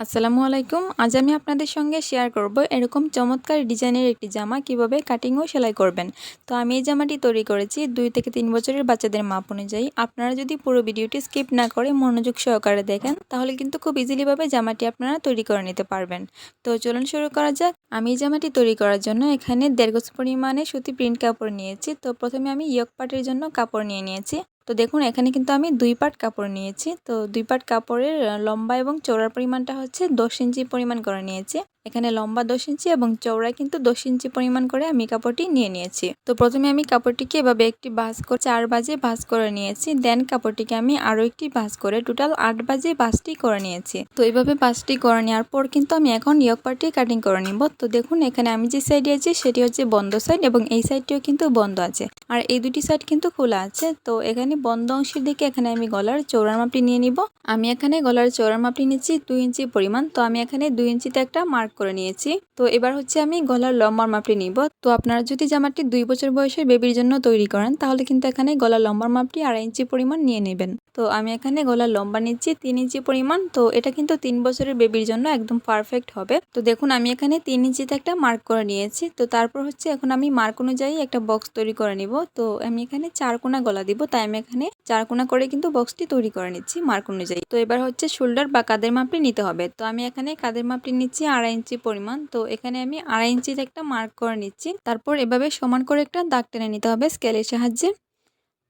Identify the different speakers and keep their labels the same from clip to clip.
Speaker 1: আসসালামু আলাইকুম। আজ আমি আপনাদের সঙ্গে শেয়ার করব এরকম চমৎকার ডিজাইনের একটি জামা কীভাবে কাটিং ও সেলাই করবেন। তো আমি এই জামাটি তৈরি করেছি দুই থেকে তিন বছরের বাচ্চাদের মাপ অনুযায়ী। আপনারা যদি পুরো ভিডিওটি স্কিপ না করে মনোযোগ সহকারে দেখেন, তাহলে কিন্তু খুব ইজিলিভাবে জামাটি আপনারা তৈরি করে নিতে পারবেন। তো চলুন শুরু করা যাক। আমি এই জামাটি তৈরি করার জন্য এখানে দেড় গোছ পরিমাণে সুতি প্রিন্ট কাপড় নিয়েছি। তো প্রথমে আমি ইয়ক পাটের জন্য কাপড় নিয়ে নিয়েছি। তো দেখুন, এখানে কিন্তু আমি দুই পাট কাপড় নিয়েছি। তো দুই পাট কাপড়ের লম্বা এবং চৌড়ার পরিমাণটা হচ্ছে দশ ইঞ্চি পরিমাণ করে নিয়েছি। এখানে লম্বা দশ ইঞ্চি এবং চৌড়ায় কিন্তু দশ ইঞ্চি পরিমাণ করে আমি কাপড়টি নিয়ে নিয়েছি। তো প্রথমে আমি কাপড়টিকে এভাবে একটি ভাঁজ করে চার বাজে ভাঁজ করে নিয়েছি, দেন কাপড়টিকে আমি আরও একটি ভাঁজ করে টোটাল আট বাজে ভাঁজটি করে নিয়েছি। তো এইভাবে ভাঁজটি করে নেওয়ার পর কিন্তু আমি এখন ইয়ক পার্টি কাটিং করে নিব। তো দেখুন, এখানে আমি যে সাইডে আছি সেটি হচ্ছে বন্ধ সাইড এবং এই সাইডটিও কিন্তু বন্ধ আছে। আর এই দুটি সাইড কিন্তু খোলা আছে। তো এখানে বন্ধ অংশের দিকে এখানে আমি গলার চৌড়ার মাপটি নিয়ে নিব। আমি এখানে গলার চৌড়ার মাপটি নিচ্ছি দুই ইঞ্চি পরিমাণ। তো আমি এখানে দুই ইঞ্চিতে একটা মার্ক করে নিয়েছি। তো এবার হচ্ছে আমি গলার লম্বার মাপটি নিব। তো আপনারা যদি জামাটি দুই বছর বয়সের বেবির জন্য তৈরি করেন, তাহলে কিন্তু এখানে গলার লম্বার মাপটি আড়াই ইঞ্চি পরিমাণ নিয়ে নেবেন। তো আমি এখানে গলার লম্বা নিচ্ছি তিন ইঞ্চি পরিমাণ। তো এটা কিন্তু তিন বছরের বেবির জন্য একদম পারফেক্ট হবে। তো দেখুন, আমি এখানে তিন ইঞ্চিতে একটা মার্ক করে নিয়েছি। তো তারপর হচ্ছে এখন আমি মার্ক অনুযায়ী একটা বক্স তৈরি করে নিব। তো আমি এখানে চার কোনা গলা দিব। তাই আমি এখানে চার কোনা করে কিন্তু বক্সটি তৈরি করে নিচ্ছি মার্ক অনুযায়ী। তো এবার হচ্ছে শোল্ডার বা কাদের মাপটি নিতে হবে। তো আমি এখানে কাদের মাপটি নিচ্ছি আড়াই ইঞ্চি পরিমাণ। তো এখানে আমি আড়াই ইঞ্চিতে একটা মার্ক করে নিচ্ছি। তারপর এভাবে সমান করে একটা দাগ টেনে নিতে হবে স্কেলের সাহায্যে।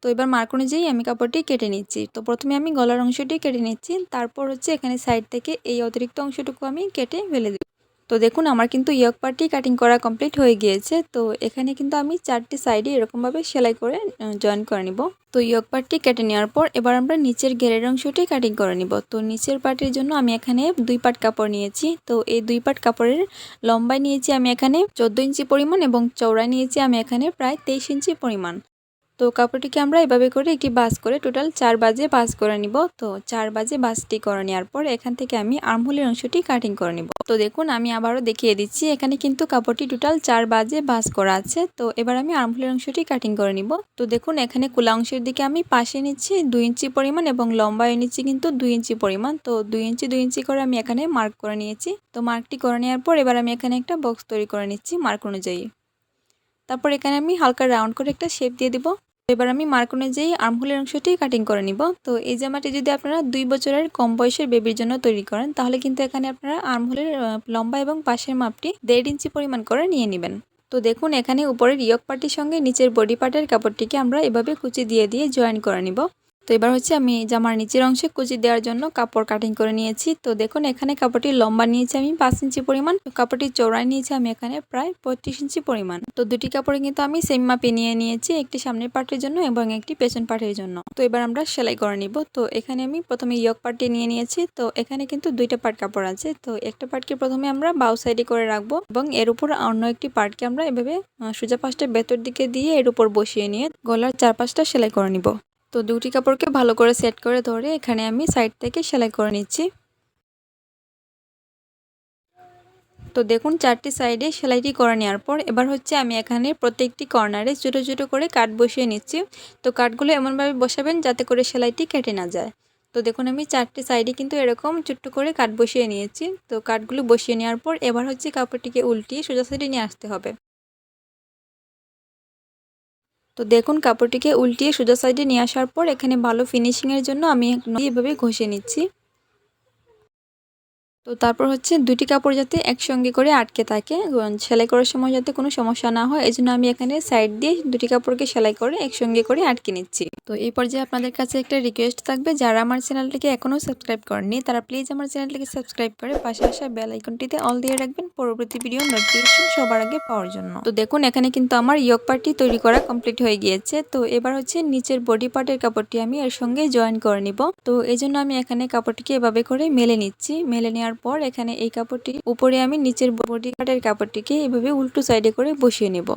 Speaker 1: তো এবার মার্ক অনুযায়ী আমি কাপড়টি কেটে নিচ্ছি। তো প্রথমে আমি গলার অংশটি কেটে নিচ্ছি। তারপর হচ্ছে এখানে সাইড থেকে এই অতিরিক্ত অংশটুকু আমি কেটে ফেলে দিই তো দেখুন, আমার কিন্তু ইয়ক পার্টি কাটিং করা কমপ্লিট হয়ে গিয়েছে। তো এখানে কিন্তু আমি চারটি সাইডে এরকমভাবে সেলাই করে জয়েন করে নিব। তো ইয়ক পার্টটি কেটে নেওয়ার পর এবার আমরা নিচের ঘেরের অংশটি কাটিং করে নিব। তো নিচের পার্টির জন্য আমি এখানে দুই পাট কাপড় নিয়েছি। তো এই দুই পাট কাপড়ের লম্বায় নিয়েছি আমি এখানে চোদ্দ ইঞ্চি পরিমাণ এবং চৌড়ায় নিয়েছি আমি এখানে প্রায় তেইশ ইঞ্চি পরিমাণ। তো কাপড়টিকে আমরা এভাবে করে একটি বাস করে টোটাল চার বাজে বাস করে নিব। তো চার বাজে বাসটি করে নেওয়ার পর এখান থেকে আমি আর্মহোলের অংশটি কাটিং করে নিব। তো দেখুন, আমি আবারও দেখিয়ে দিচ্ছি, এখানে কিন্তু কাপড়টি টোটাল চার বাজে বাস করা আছে। তো এবার আমি আর্মহোলের অংশটি কাটিং করে নিব। তো দেখুন, এখানে কুলা অংশের দিকে আমি পাশে নিচ্ছি দুই ইঞ্চি পরিমাণ এবং লম্বায় নিচ্ছি কিন্তু দুই ইঞ্চি পরিমাণ। তো দুই ইঞ্চি দুই ইঞ্চি করে আমি এখানে মার্ক করে নিয়েছি। তো মার্কটি করে নেওয়ার পর এবার আমি এখানে একটা বক্স তৈরি করে নিচ্ছি মার্ক অনুযায়ী। তারপর এখানে আমি হালকা রাউন্ড করে একটা শেপ দিয়ে দিব। এবার আমি মার্ক অনুযায়ী আর্মহোলের অংশটি কাটিং করে নিব। তো এই জামাটি যদি আপনারা দুই বছরের কম বয়সের বেবির জন্য তৈরি করেন, তাহলে কিন্তু এখানে আপনারা আর্মহোলের লম্বা এবং পাশের মাপটি দেড় ইঞ্চি পরিমাণ করে নিয়ে নেবেন। তো দেখুন, এখানে উপরের ইয়ক পার্টির সঙ্গে নিচের বডি পার্টের কাপড়টিকে আমরা এভাবে কুচি দিয়ে দিয়ে জয়েন করে নিব। তো এবার হচ্ছে আমি জামার নিচের অংশে কুচি দেওয়ার জন্য কাপড় কাটিং করে নিয়েছি। তো দেখুন, এখানে কাপড়টি লম্বা নিয়েছি আমি পাঁচ ইঞ্চি পরিমাণ। কাপড়টি চৌড়ায় নিয়েছি আমি এখানে প্রায় পঁয়ত্রিশ ইঞ্চি পরিমাণ। তো দুটি কাপড়ে কিন্তু আমি সেম মাপে নিয়ে নিয়েছি, একটি সামনের পার্টের জন্য এবং একটি পেছন পার্টের জন্য। তো এবার আমরা সেলাই করে নিব। তো এখানে আমি প্রথমে ইয়ক পার্টটি নিয়ে নিয়েছি। তো এখানে কিন্তু দুইটা পার্ট কাপড় আছে। তো একটা পার্টকে প্রথমে আমরা বাউ সাইডে করে রাখব এবং এর উপর অন্য একটি পার্টকে আমরা এভাবে সোজা পাশটা ভেতর দিকে দিয়ে এর উপর বসিয়ে নিয়ে গলার চারপাশটা সেলাই করে নিব। তো দুটি কাপড়কে ভালো করে সেট করে ধরে এখানে আমি সাইড থেকে সেলাই করে নিচ্ছি। তো দেখুন, চারটি সাইডে সেলাইটি করে নেওয়ার পর এবার হচ্ছে আমি এখানে প্রত্যেকটি কর্নারে ছোটো ছোটো করে কাট বসিয়ে নিচ্ছি। তো কাঠগুলো এমনভাবে বসাবেন যাতে করে সেলাইটি কেটে না যায়। তো দেখুন, আমি চারটি সাইডে কিন্তু এরকম ছোট্ট করে কাট বসিয়ে নিয়েছি। তো কাঠগুলো বসিয়ে নেওয়ার পর এবার হচ্ছে কাপড়টিকে উল্টিয়ে সোজা নিয়ে আসতে হবে। তো দেখুন, কাপড়টিকে উল্টিয়ে সোজা সাইডে নিয়ে আসার পর এখানে ভালো ফিনিশিংয়ের জন্য আমি এভাবে ঘষে নিচ্ছি। তো তারপর হচ্ছে দুটি কাপড় যাতে একসঙ্গে করে আটকে থাকে সেলাই করার সময় যাতে কোনো সমস্যা না হয়, এই জন্য আমি এখানে সাইড দিয়ে দুটি কাপড়কে সেলাই করে একসঙ্গে করে আটকে নিচ্ছি। তো এই পর্যায়ে আপনাদের কাছে একটা রিকোয়েস্ট থাকবে, যারা আমার চ্যানেলটিকে এখনও সাবস্ক্রাইব করেননি, তারা প্লিজ আমার চ্যানেলটিকে সাবস্ক্রাইব করে পাশে আসা বেল আইকনটিতে অল দিয়ে রাখবেন পরবর্তী ভিডিও নোটিফিকেশন সবার আগে পাওয়ার জন্য। তো দেখুন, এখানে কিন্তু আমার ইয়ক পার্টি তৈরি করা কমপ্লিট হয়ে গিয়েছে। তো এবার হচ্ছে নিচের বডি পার্টের কাপড়টি আমি এর সঙ্গে জয়েন করে নিব। তো এই জন্য আমি এখানে কাপড়টিকে এভাবে করে মেলে নিচ্ছি। মেলে নেওয়ার পর এখানে এই কাপড়টি উপরে আমি নিচের বডি পার্টের কাপড়টিকে এভাবে উল্টো সাইডে করে বসিয়ে নেব।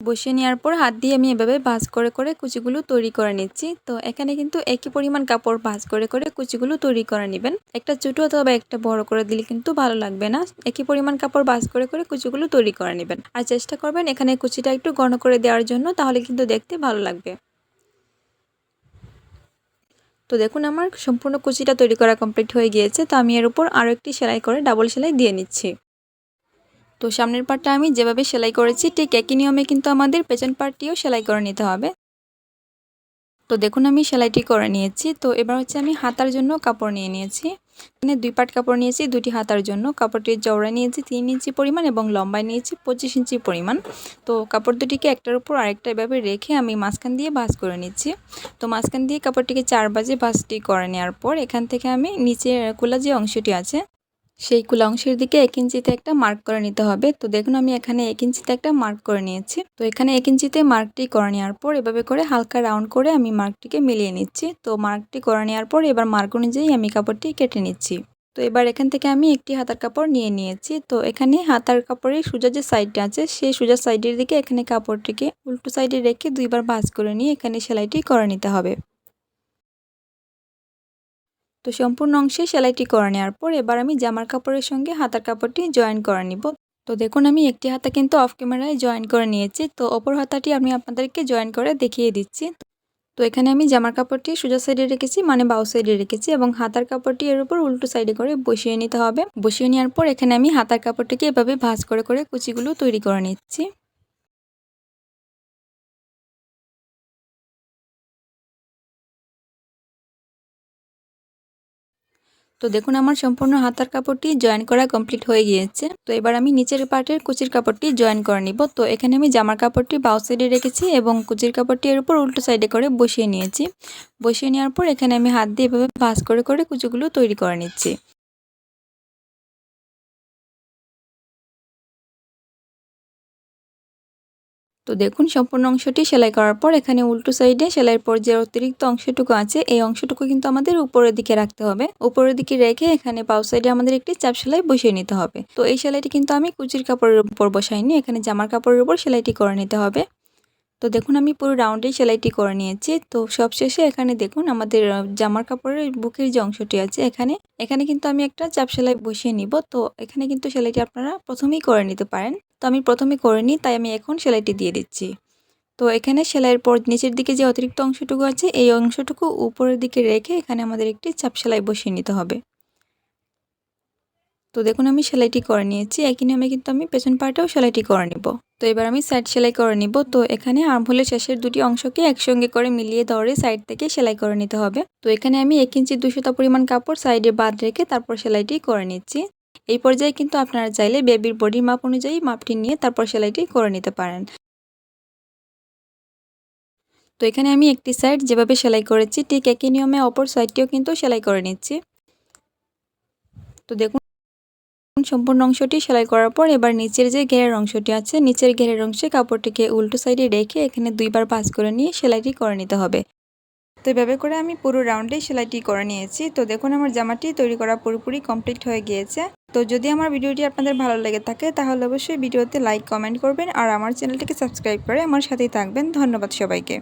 Speaker 1: বসিয়ে নেওয়ার পর হাত দিয়ে আমি এভাবে ভাজ করে করে কুচিগুলো তৈরি করে নিচ্ছি। তো এখানে কিন্তু একই পরিমাণ কাপড় ভাজ করে করে কুচিগুলো তৈরি করে নেবেন। একটা ছোটো অথবা একটা বড় করে দিলে কিন্তু ভালো লাগবে না। একই পরিমাণ কাপড় ভাজ করে করে কুচিগুলো তৈরি করে নেবেন। আর চেষ্টা করবেন এখানে কুচিটা একটু ঘন করে দেওয়ার জন্য, তাহলে কিন্তু দেখতে ভালো লাগবে। তো দেখুন, আমার সম্পূর্ণ কুচিটা তৈরি করা কমপ্লিট হয়ে গিয়েছে। তো আমি এর উপর আরও একটি সেলাই করে ডাবল সেলাই দিয়ে নিচ্ছি। তো সামনের পার্টটা আমি যেভাবে সেলাই করেছি, ঠিক একই নিয়মে কিন্তু আমাদের পেছন পার্টটিও সেলাই করে নিতে হবে। তো দেখুন, আমি সেলাইটি করে নিয়েছি। তো এবার হচ্ছে আমি হাতার জন্য কাপড় নিয়ে নিয়েছি। এখানে দুই পাট কাপড় নিয়েছি, দুটি হাতার জন্য। কাপড়টির চওড়া নিয়েছি তিন ইঞ্চি পরিমাণ এবং লম্বায় নিয়েছি পঁচিশ ইঞ্চি পরিমাণ। তো কাপড় দুটিকে একটার উপর আরেকটা এভাবে রেখে আমি মাঝখান দিয়ে ভাঁজ করে নিচ্ছি। তো মাঝখান দিয়ে কাপড়টিকে চার বাজে ভাঁজটি করে নেওয়ার পর এখান থেকে আমি নিচে কোলা যে অংশটি আছে সেই কুলা অংশের দিকে এক ইঞ্চিতে একটা মার্ক করে নিতে হবে। তো দেখুন, আমি এখানে এক ইঞ্চিতে একটা মার্ক করে নিয়েছি। তো এখানে এক ইঞ্চিতে মার্কটি করে নেওয়ার পর এভাবে করে হালকা রাউন্ড করে আমি মার্কটিকে মিলিয়ে নিচ্ছি। তো মার্কটি করে নেওয়ার পর এবার মার্ক অনুযায়ী আমি কাপড়টি কেটে নিচ্ছি। তো এবার এখান থেকে আমি একটি হাতার কাপড় নিয়ে নিয়েছি। তো এখানে হাতার কাপড়ের সোজা যে সাইডটা আছে, সেই সোজা সাইডের দিকে এখানে কাপড়টিকে উল্টো সাইডে রেখে দুইবার ভাঁজ করে নিয়ে এখানে সেলাইটি করে নিতে হবে। তো সম্পূর্ণ অংশে সেলাইটি করে নেওয়ার পর এবার আমি জামার কাপড়ের সঙ্গে হাতার কাপড়টি জয়েন করে নিব। তো দেখুন, আমি একটি হাতা কিন্তু অফ ক্যামেরায় জয়েন করে নিয়েছি। তো অপর হাতাটি আমি আপনাদেরকে জয়েন করে দেখিয়ে দিচ্ছি। তো এখানে আমি জামার কাপড়টি সোজা সাইডে রেখেছি মানে বাউ সাইডে রেখেছি এবং হাতার কাপড়টি এর উপর উল্টো সাইডে করে বসিয়ে নিতে হবে। বসিয়ে নেওয়ার পর এখানে আমি হাতার কাপড়টিকে এভাবে ভাঁজ করে করে কুচিগুলো তৈরি করে নিচ্ছি। তো দেখুন, আমার সম্পূর্ণ হাতার কাপড়টি জয়েন করা কমপ্লিট হয়ে গিয়েছে। তো এবার আমি নিচের পার্টের কুচির কাপড়টি জয়েন করে নিব। তো এখানে আমি জামার কাপড়টি বাউ সাইডে রেখেছি এবং কুচির কাপড়টি এর উপর উল্টো সাইডে করে বসিয়ে নিয়েছি। বসিয়ে নেওয়ার পর এখানে আমি হাত দিয়ে এভাবে ভাঁজ করে করে কুচিগুলো তৈরি করে নিচ্ছি। তো দেখুন, সম্পূর্ণ অংশটি সেলাই করার পর এখানে উল্টো সাইডে সেলাইয়ের পর যে অতিরিক্ত অংশটুকু আছে, এই অংশটুকু কিন্তু আমাদের উপরের দিকে রাখতে হবে। উপরের দিকে রেখে এখানে পাউ সাইডে আমাদের একটি চাপ সেলাই বসিয়ে নিতে হবে। তো এই সেলাইটি কিন্তু আমি কুচির কাপড়ের উপর বসাইনি, এখানে জামার কাপড়ের উপর সেলাইটি করে নিতে হবে। তো দেখুন, আমি পুরো রাউন্ডে সেলাইটি করে নিয়েছি। তো সবশেষে এখানে দেখুন, আমাদের জামার কাপড়ের বুকের যে অংশটি আছে এখানে এখানে কিন্তু আমি একটা চাপ সেলাই বসিয়ে নিব। তো এখানে কিন্তু সেলাইটি আপনারা প্রথমেই করে নিতে পারেন। তো আমি প্রথমে করে নিই, তাই আমি এখন সেলাইটি দিয়ে দিচ্ছি। তো এখানে সেলাইয়ের পর নিচের দিকে যে অতিরিক্ত অংশটুকু আছে, এই অংশটুকু উপরের দিকে রেখে এখানে আমাদের একটি চাপ সেলাই বসিয়ে নিতে হবে। তো দেখুন আমি সেলাইটি করে নিয়েছি, একই নিয়মে কিন্তু আমি পেছন পার্টেও সেলাইটি করে নিব। তো এবার আমি সাইড সেলাই করে নিব, তো এখানে আর্মহোলের শেষের দুটি অংশকে একসঙ্গে করে মিলিয়ে ধরে সাইড থেকে সেলাই করে নিতে হবে। তো এখানে আমি এক ইঞ্চি দুশোটা পরিমাণ কাপড় সাইডে বাদ রেখে তারপর সেলাইটি করে নিচ্ছি। এই পর্যায়ে কিন্তু আপনারা চাইলে বেবির বডির মাপ অনুযায়ী মাপটি নিয়ে তারপর সেলাইটি করে নিতে পারেন। তো এখানে আমি একটি সাইড যেভাবে সেলাই করেছি, ঠিক একই নিয়মে অপর সাইডটিও কিন্তু সেলাই করে নিচ্ছি। তো দেখুন, সম্পূর্ণ অংশটি সেলাই করার পর এবার নিচের যে ঘেরের অংশটি আছে, নিচের ঘেরের অংশে কাপড়টিকে উল্টো সাইডে রেখে এখানে দুইবার পাস করে নিয়ে সেলাইটি করে নিতে হবে। তো এভাবে করে আমি পুরো রাউন্ডেই সেলাইটি করে নিয়েছি। তো দেখুন আমার জামাটি তৈরি করা পুরোপুরি কমপ্লিট হয়ে গিয়েছে। তো যদি আমার ভিডিওটি আপনাদের ভালো লেগে থাকে, তাহলে অবশ্যই ভিডিওতে লাইক কমেন্ট করবেন আর আমার চ্যানেলটিকে সাবস্ক্রাইব করে আমার সাথেই থাকবেন। ধন্যবাদ সবাইকে।